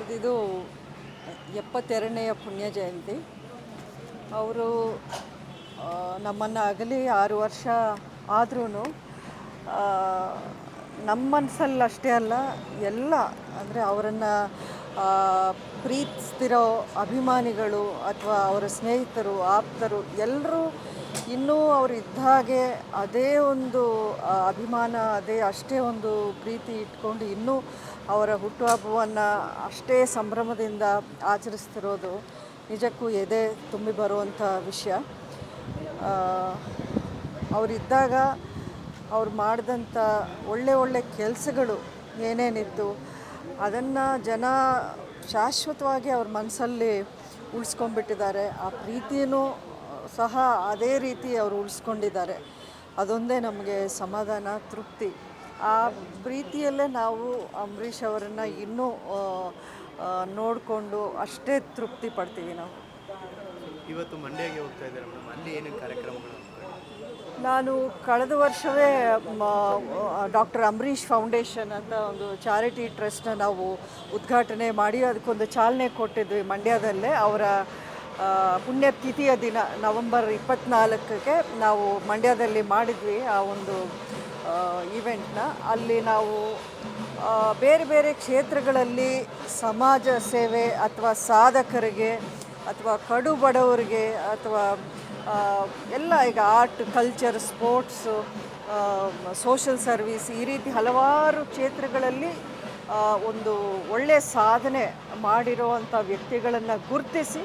ಅವ್ರದ್ದಿದು ಎಪ್ಪತ್ತೆರಡನೆಯ ಪುಣ್ಯ ಜಯಂತಿ. ಅವರು ನಮ್ಮನ್ನು ಅಗಲಿ ಆರು ವರ್ಷ ಆದ್ರೂ ನಮ್ಮ ಮನಸ್ಸಲ್ಲಿ ಅಷ್ಟೇ ಅಲ್ಲ, ಎಲ್ಲ, ಅಂದರೆ ಅವರನ್ನು ಪ್ರೀತಿಸ್ತಿರೋ ಅಭಿಮಾನಿಗಳು ಅಥವಾ ಅವರ ಸ್ನೇಹಿತರು, ಆಪ್ತರು ಎಲ್ಲರೂ ಇನ್ನೂ ಅವರು ಇದ್ದಾಗೆ ಅದೇ ಒಂದು ಅಭಿಮಾನ, ಅದೇ ಅಷ್ಟೇ ಒಂದು ಪ್ರೀತಿ ಇಟ್ಕೊಂಡು ಇನ್ನೂ ಅವರ ಹುಟ್ಟುಹಬ್ಬವನ್ನು ಅಷ್ಟೇ ಸಂಭ್ರಮದಿಂದ ಆಚರಿಸ್ತಿರೋದು ನಿಜಕ್ಕೂ ಎದೆ ತುಂಬಿ ಬರುವಂಥ ವಿಷಯ. ಅವರಿದ್ದಾಗ ಅವ್ರು ಮಾಡಿದಂಥ ಒಳ್ಳೆ ಒಳ್ಳೆ ಕೆಲಸಗಳು ಏನೇನಿತ್ತು ಅದನ್ನು ಜನ ಶಾಶ್ವತವಾಗಿ ಅವ್ರ ಮನಸ್ಸಲ್ಲಿ ಉಳಿಸ್ಕೊಂಡ್ಬಿಟ್ಟಿದ್ದಾರೆ. ಆ ಪ್ರೀತಿಯೂ ಸಹ ಅದೇ ರೀತಿ ಅವರು ಉಳಿಸ್ಕೊಂಡಿದ್ದಾರೆ. ಅದೊಂದೇ ನಮಗೆ ಸಮಾಧಾನ ತೃಪ್ತಿ. ಆ ಪ್ರೀತಿಯಲ್ಲೇ ನಾವು ಅಂಬರೀಷ್ ಅವರನ್ನು ಇನ್ನೂ ನೋಡಿಕೊಂಡು ಅಷ್ಟೇ ತೃಪ್ತಿ ಪಡ್ತೀವಿ ನಾವು. ಇವತ್ತು ಮಂಡ್ಯಗೆ ಹೋಗ್ತಾ ಇದ್ದಾರೆ ಮೇಡಮ್. ಅಲ್ಲಿ ಏನೇನು ಕಾರ್ಯಕ್ರಮಗಳು ನಾನು ಕಳೆದ ವರ್ಷವೇ ಡಾಕ್ಟರ್ ಅಂಬರೀಷ್ ಫೌಂಡೇಶನ್ ಅಂತ ಒಂದು ಚಾರಿಟಿ ಟ್ರಸ್ಟ್ನ ನಾವು ಉದ್ಘಾಟನೆ ಮಾಡಿ ಅದಕ್ಕೊಂದು ಚಾಲನೆ ಕೊಟ್ಟಿದ್ವಿ ಮಂಡ್ಯದಲ್ಲೇ. ಅವರ ಪುಣ್ಯತಿಥಿಯ ದಿನ, ನವೆಂಬರ್ ಇಪ್ಪತ್ತ್ನಾಲ್ಕಕ್ಕೆ ನಾವು ಮಂಡ್ಯದಲ್ಲಿ ಮಾಡಿದ್ವಿ ಆ ಒಂದು ಈವೆಂಟ್ನ ಅಲ್ಲಿ ನಾವು ಬೇರೆ ಬೇರೆ ಕ್ಷೇತ್ರಗಳಲ್ಲಿ ಸಮಾಜ ಸೇವೆ ಅಥವಾ ಸಾಧಕರಿಗೆ ಅಥವಾ ಕಡು ಬಡವರಿಗೆ ಅಥವಾ ಎಲ್ಲ ಈಗ art culture sports social service ಈ ರೀತಿ ಹಲವಾರು ಕ್ಷೇತ್ರಗಳಲ್ಲಿ ಒಂದು ಒಳ್ಳೆಯ ಸಾಧನೆ ಮಾಡಿರುವಂಥ ವ್ಯಕ್ತಿಗಳನ್ನು ಗುರುತಿಸಿ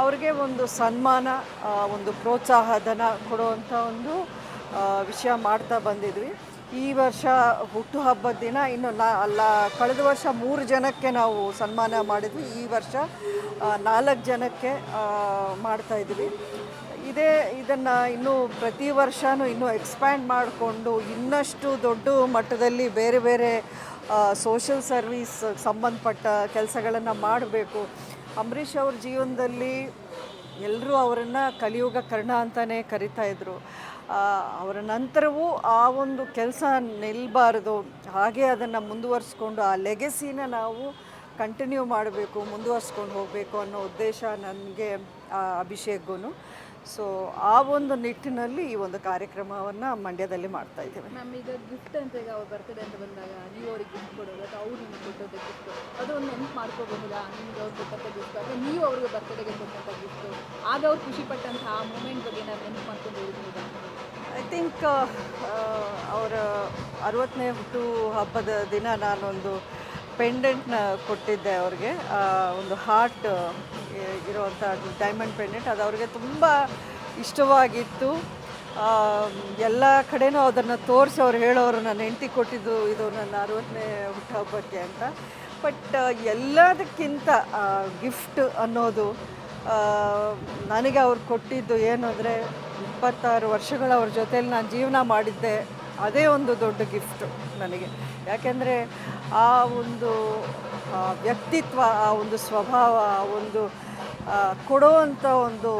ಅವ್ರಿಗೆ ಒಂದು ಸನ್ಮಾನ ಒಂದು ಪ್ರೋತ್ಸಾಹ, ಧನ ಕೊಡುವಂಥ ಒಂದು ವಿಷಯ ಮಾಡ್ತಾ ಬಂದಿದ್ವಿ. ಈ ವರ್ಷ ಹುಟ್ಟುಹಬ್ಬದ ದಿನ ಇನ್ನು ನಾ, ಅಲ್ಲ, ಕಳೆದ ವರ್ಷ ಮೂರು ಜನಕ್ಕೆ ನಾವು ಸನ್ಮಾನ ಮಾಡಿದ್ವಿ. ಈ ವರ್ಷ ನಾಲ್ಕು ಜನಕ್ಕೆ ಮಾಡ್ತಾಯಿದ್ವಿ ಇದೇ, ಇದನ್ನು ಇನ್ನೂ ಪ್ರತಿ ವರ್ಷವೂ ಇನ್ನೂ ಎಕ್ಸ್ಪ್ಯಾಂಡ್ ಮಾಡಿಕೊಂಡು ಇನ್ನಷ್ಟು ದೊಡ್ಡ ಮಟ್ಟದಲ್ಲಿ ಬೇರೆ ಬೇರೆ ಸೋಷಲ್ ಸರ್ವೀಸ್ ಸಂಬಂಧಪಟ್ಟ ಕೆಲಸಗಳನ್ನು ಮಾಡಬೇಕು. ಅಂಬರೀಷ್ ಅವ್ರ ಜೀವನದಲ್ಲಿ ಎಲ್ಲರೂ ಅವರನ್ನು ಕಲಿಯುಗ ಕರ್ಣ ಅಂತಲೇ ಕರಿತಾ ಇದ್ರು. ಅವರ ನಂತರವೂ ಆ ಒಂದು ಕೆಲಸ ನಿಲ್ಲಬಾರದು ಹಾಗೆ ಅದನ್ನು ಮುಂದುವರಿಸ್ಕೊಂಡು ಆ ಲೆಗೆಸಿನ ನಾವು ಕಂಟಿನ್ಯೂ ಮಾಡಬೇಕು, ಮುಂದುವರಿಸ್ಕೊಂಡು ಹೋಗಬೇಕು ಅನ್ನೋ ಉದ್ದೇಶ ನನಗೆ ಅಭಿಷೇಕ್ಗೂ ಸೊ ಆ ಒಂದು ನಿಟ್ಟಿನಲ್ಲಿ ಈ ಒಂದು ಕಾರ್ಯಕ್ರಮವನ್ನು ಮಂಡ್ಯದಲ್ಲಿ ಮಾಡ್ತಾ ಇದ್ದೇವೆ. ಮ್ಯಾಮ್ ಈಗ ಗಿಫ್ಟ್ ಅಂತ ಈಗ ಅವ್ರ ಬರ್ತಡೆ ಅಂತ ಬಂದಾಗ ನೀವು ಅವ್ರಿಗೆ ಗಿಫ್ಟ್ ಕೊಡೋದು ಅಥವಾ ಅವ್ರು ನಿಮ್ಗೆ ಕೊಟ್ಟೋದು ಗಿಫ್ಟ್ ಅದು ಒಂದು ನೆನ್ಪು ಮಾಡ್ಕೋಬಹುದಾ? ನಿಮ್ಗೆ ಅವ್ರು ಕೊಟ್ಟಂಥ ಗಿಫ್ಟ್ ಅಥವಾ ನೀವು ಅವ್ರಿಗೆ ಬರ್ತಡೇಗೆ ಕೊಟ್ಟಂಥ ಗಿಫ್ಟು ಆಗ ಅವ್ರು ಖುಷಿಪಟ್ಟಂಥ ಆ ಮೂಮೆಂಟ್ ಬಗ್ಗೆ ನಾವು ನೆನ್ಪು ಮಾಡ್ಕೊಂಡು ಹೇಳ್ಬೋದಾ ಐ ಥಿಂಕ್ ಅವರ ಅರವತ್ತನೇ ಹುಟ್ಟು ಹಬ್ಬದ ದಿನ ನಾನೊಂದು ಪೆಂಡೆಂಟ್ನ ಕೊಟ್ಟಿದ್ದೆ ಅವ್ರಿಗೆ. ಒಂದು ಹಾರ್ಟ್ ಇರುವಂಥ ಡೈಮಂಡ್ ಪೆಂಡೆಂಟ್. ಅದು ಅವ್ರಿಗೆ ತುಂಬ ಇಷ್ಟವಾಗಿತ್ತು. ಎಲ್ಲ ಕಡೆನೂ ಅದನ್ನು ತೋರಿಸಿ ಅವ್ರು ಹೇಳೋರು, ನನ್ನ ಹೆಂಡತಿ ಕೊಟ್ಟಿದ್ದು ಇದು ನನ್ನ ಅರವತ್ತನೇ ಹುಟ್ಟುಹಬ್ಬಕ್ಕೆ ಅಂತ. ಬಟ್ ಎಲ್ಲದಕ್ಕಿಂತ ಗಿಫ್ಟ್ ಅನ್ನೋದು ನನಗೆ ಅವ್ರು ಕೊಟ್ಟಿದ್ದು ಏನು ಅಂದರೆ ಇಪ್ಪತ್ತಾರು ವರ್ಷಗಳ ಅವ್ರ ಜೊತೇಲಿ ನಾನು ಜೀವನ ಮಾಡಿದ್ದೆ. ಅದೇ ಒಂದು ದೊಡ್ಡ ಗಿಫ್ಟು ನನಗೆ. ಯಾಕೆಂದರೆ ಆ ಒಂದು ವ್ಯಕ್ತಿತ್ವ, ಆ ಒಂದು ಸ್ವಭಾವ, ಆ ಒಂದು ಕೊಡುವಂಥ ಒಂದು,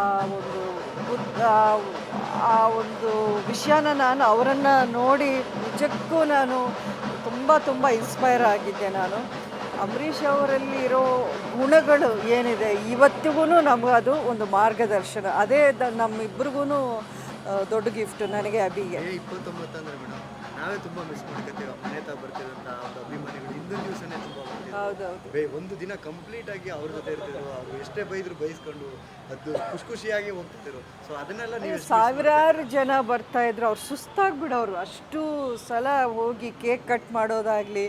ಆ ಒಂದು ಆ ಒಂದು ವಿಷಯನ ನಾನು ಅವರನ್ನು ನೋಡಿ ನಿಜಕ್ಕೂ ನಾನು ತುಂಬ ತುಂಬ ಇನ್ಸ್ಪೈರ್ ಆಗಿದ್ದೆ ನಾನು. ಅಂಬರೀಷ್ ಅವರಲ್ಲಿ ಇರೋ ಗುಣಗಳು ಏನಿದೆ ಇವತ್ತಿಗೂ ನಮಗದು ಒಂದು ಮಾರ್ಗದರ್ಶನ. ಅದೇ ನಮ್ಮಿಬ್ರಿಗೂ ದೊಡ್ಡ ಗಿಫ್ಟ್ ನನಗೆ ಅಭಿಗೆ ಇಪ್ಪತ್ತೊಂಬತ್ತು ಅಂದ್ರೆ ಮೇಡಮ್ ನಾವೇ ತುಂಬ ಮಿಸ್ ಮಾಡ್ಕೊತೀವಿ. ಮನೆ ತಾ ಬರ್ತಿರೋಂಥ ಒಂದು ಅಭಿಮಾನಿಗಳು ಹಿಂದಿನ ದಿವಸನೇ ತುಂಬ ಹೌದೌದು. ಒಂದು ದಿನ ಕಂಪ್ಲೀಟ್ ಆಗಿ ಅವ್ರ ಜೊತೆ ಇರ್ತಿದ್ರು. ಅವ್ರು ಎಷ್ಟೇ ಬೈದ್ರು ಬೈಸ್ಕೊಂಡು ಅದು ಖುಷಿ ಖುಷಿಯಾಗಿ ಹೋಗ್ತಿದ್ರು. ಸೊ ಅದನ್ನೆಲ್ಲ ನೀವು ಸಾವಿರಾರು ಜನ ಬರ್ತಾ ಇದ್ರು. ಅವ್ರು ಸುಸ್ತಾಗ್ಬಿಡೋರು. ಅಷ್ಟು ಸಲ ಹೋಗಿ ಕೇಕ್ ಕಟ್ ಮಾಡೋದಾಗಲಿ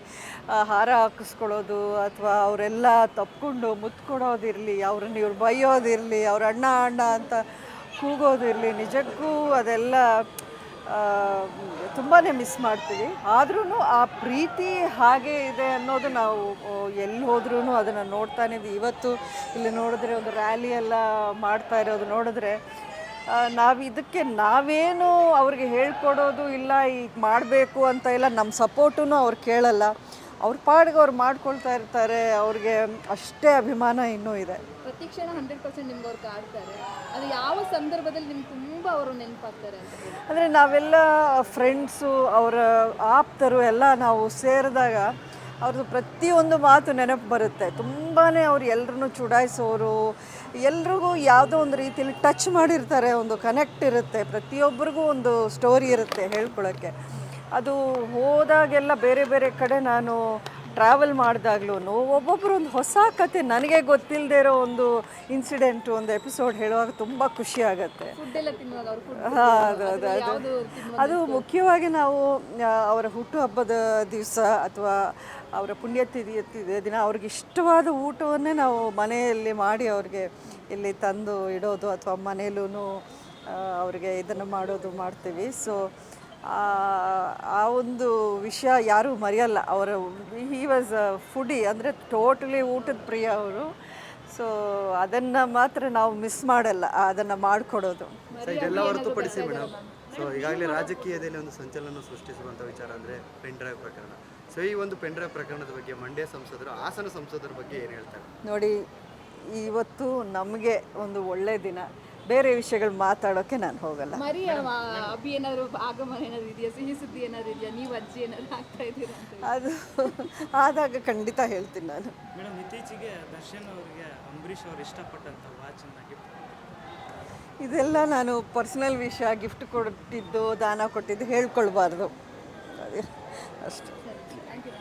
ಹಾರ ಹಾಕಿಸ್ಕೊಳ್ಳೋದು ಅಥವಾ ಅವರೆಲ್ಲ ತಪ್ಕೊಂಡು ಮುತ್ತು ಕೊಡೋದಿರಲಿ ಅವ್ರನ್ನ ಇವ್ರು ಬೈಯೋದಿರಲಿ ಅವ್ರ ಅಣ್ಣ ಅಣ್ಣ ಅಂತ ಕೂಗೋದಿರಲಿ ನಿಜಕ್ಕೂ ಅದೆಲ್ಲ ತುಂಬಾ ಮಿಸ್ ಮಾಡ್ತೀವಿ. ಆದ್ರೂ ಆ ಪ್ರೀತಿ ಹಾಗೆ ಇದೆ ಅನ್ನೋದು ನಾವು ಎಲ್ಲಿ ಹೋದ್ರೂ ಅದನ್ನು ನೋಡ್ತಾನೆ ಇವತ್ತು ಇಲ್ಲಿ ನೋಡಿದ್ರೆ ಒಂದು ರ್ಯಾಲಿ ಎಲ್ಲ ಮಾಡ್ತಾ ಇರೋದು ನೋಡಿದ್ರೆ ನಾವು ಇದಕ್ಕೆ ನಾವೇನು ಅವ್ರಿಗೆ ಹೇಳ್ಕೊಡೋದು ಇಲ್ಲ ಈಗ ಮಾಡಬೇಕು ಅಂತ ಇಲ್ಲ ನಮ್ಮ ಸಪೋರ್ಟೂ ಅವ್ರು ಕೇಳಲ್ಲ. ಅವ್ರ ಪಾಡಿಗೆ ಅವ್ರು ಮಾಡ್ಕೊಳ್ತಾ ಇರ್ತಾರೆ ಅವ್ರಿಗೆ ಅಷ್ಟೇ ಅಭಿಮಾನ ಇನ್ನೂ ಇದೆ. ಪ್ರತಿ ಕ್ಷಣ ಹಂಡ್ರೆಡ್ ಪರ್ಸೆಂಟ್ ನಿಮ್ಗೆ ಅವ್ರು ಕಾಡ್ತಾರೆ. ಅದು ಯಾವ ಸಂದರ್ಭದಲ್ಲಿ ನಿಮ್ಗೆ ತುಂಬ ಅವರು ನೆನಪಾಗ್ತಾರೆ ಅಂತ ಹೇಳಿ. ಅಂದರೆ ನಾವೆಲ್ಲ ಫ್ರೆಂಡ್ಸು ಅವರ ಆಪ್ತರು ಎಲ್ಲ ನಾವು ಸೇರಿದಾಗ ಅವ್ರದ್ದು ಪ್ರತಿಯೊಂದು ಮಾತು ನೆನಪು ಬರುತ್ತೆ. ತುಂಬಾ ಅವ್ರು ಎಲ್ಲರನ್ನೂ ಚುಡಾಯಿಸೋರು ಎಲ್ರಿಗೂ ಯಾವುದೋ ಒಂದು ರೀತಿಯಲ್ಲಿ ಟಚ್ ಮಾಡಿರ್ತಾರೆ ಒಂದು ಕನೆಕ್ಟ್ ಇರುತ್ತೆ. ಪ್ರತಿಯೊಬ್ಬರಿಗೂ ಒಂದು ಸ್ಟೋರಿ ಇರುತ್ತೆ ಹೇಳ್ಕೊಳಕ್ಕೆ. ಅದು ಹೋದಾಗೆಲ್ಲ ಬೇರೆ ಬೇರೆ ಕಡೆ ನಾನು ಟ್ರಾವೆಲ್ ಮಾಡಿದಾಗ್ಲೂ ಒಬ್ಬೊಬ್ಬರು ಒಂದು ಹೊಸ ಕತೆ ನನಗೆ ಗೊತ್ತಿಲ್ಲದೆ ಇರೋ ಒಂದು ಇನ್ಸಿಡೆಂಟ್ ಒಂದು ಎಪಿಸೋಡ್ ಹೇಳುವಾಗ ತುಂಬ ಖುಷಿ ಆಗುತ್ತೆ. ಅದು ಮುಖ್ಯವಾಗಿ ನಾವು ಅವರ ಹುಟ್ಟುಹಬ್ಬದ ದಿವಸ ಅಥವಾ ಅವರ ಪುಣ್ಯತಿಥಿ ದಿನ ಅವ್ರಿಗೆ ಇಷ್ಟವಾದ ಊಟವನ್ನೇ ನಾವು ಮನೆಯಲ್ಲಿ ಮಾಡಿ ಅವ್ರಿಗೆ ಇಲ್ಲಿ ತಂದು ಇಡೋದು ಅಥವಾ ಮನೇಲೂ ಅವ್ರಿಗೆ ಇದನ್ನು ಮಾಡೋದು ಮಾಡ್ತೀವಿ. ಸೊ ಆ ಒಂದು ವಿಷಯ ಯಾರೂ ಮರೆಯಲ್ಲ. ಅವರ ಹಿ ವಾಸ್ ಫುಡಿ ಅಂದರೆ ಟೋಟಲಿ ಊಟದ ಪ್ರಿಯ ಅವರು. ಸೊ ಅದನ್ನು ಮಾತ್ರ ನಾವು ಮಿಸ್ ಮಾಡಲ್ಲ ಅದನ್ನು ಮಾಡಿಕೊಡೋದು. ಇದೆಲ್ಲ ಹೊರತುಪಡಿಸಿ ಮೇಡಮ್ ಸೊ ಈಗಾಗಲೇ ರಾಜಕೀಯದಲ್ಲಿ ಒಂದು ಸಂಚಲನ ಸೃಷ್ಟಿಸುವಂಥ ವಿಚಾರ ಅಂದರೆ ಪೆನ್ ಡ್ರೈವ್ ಪ್ರಕರಣ. ಸೊ ಈ ಒಂದು ಪೆನ್ ಡ್ರೈವ್ ಪ್ರಕರಣದ ಬಗ್ಗೆ ಮಂಡ್ಯ ಸಂಸದರು ಹಾಸನ ಸಂಸದರ ಬಗ್ಗೆ ಏನು ಹೇಳ್ತಾರೆ? ನೋಡಿ ಇವತ್ತು ನಮಗೆ ಒಂದು ಒಳ್ಳೆ ದಿನ. ಬೇರೆ ವಿಷಯಗಳು ಮಾತಾಡೋಕೆ ನಾನು ಹೋಗಲ್ಲ. ಮರಿ ಅಭಿ ಏನಾದರೂ ಆಗಮನ ಏನಾದ್ರು ಇದೆಯಾ? ಸಿಹಿ ಸುದ್ದಿ ಏನಾದರೂ ಇದೆಯಾ? ನೀವು ಅಜ್ಜಿ ಏನಾದರೂ ಆಗ್ತಾ ಇದ್ದೀರಾ ಅಂತ ಅದು ಆದಾಗ ಖಂಡಿತ ಹೇಳ್ತೀನಿ ನಾನು. ಮೇಡಮ್ ಇತ್ತೀಚೆಗೆ ದರ್ಶನ್ ಅವರಿಗೆ ಅಂಬರೀಷ್ ಅವರು ಇಷ್ಟಪಟ್ಟಂಥ ವಾಚನ್ನ ಗಿಫ್ಟ್ ಇದೆಲ್ಲ ನಾನು ಪರ್ಸ್ನಲ್ ವಿಷಯ ಗಿಫ್ಟ್ ಕೊಟ್ಟಿದ್ದು ದಾನ ಕೊಟ್ಟಿದ್ದು ಹೇಳ್ಕೊಳ್ಬಾರ್ದು. ಅಷ್ಟೇ. Thank you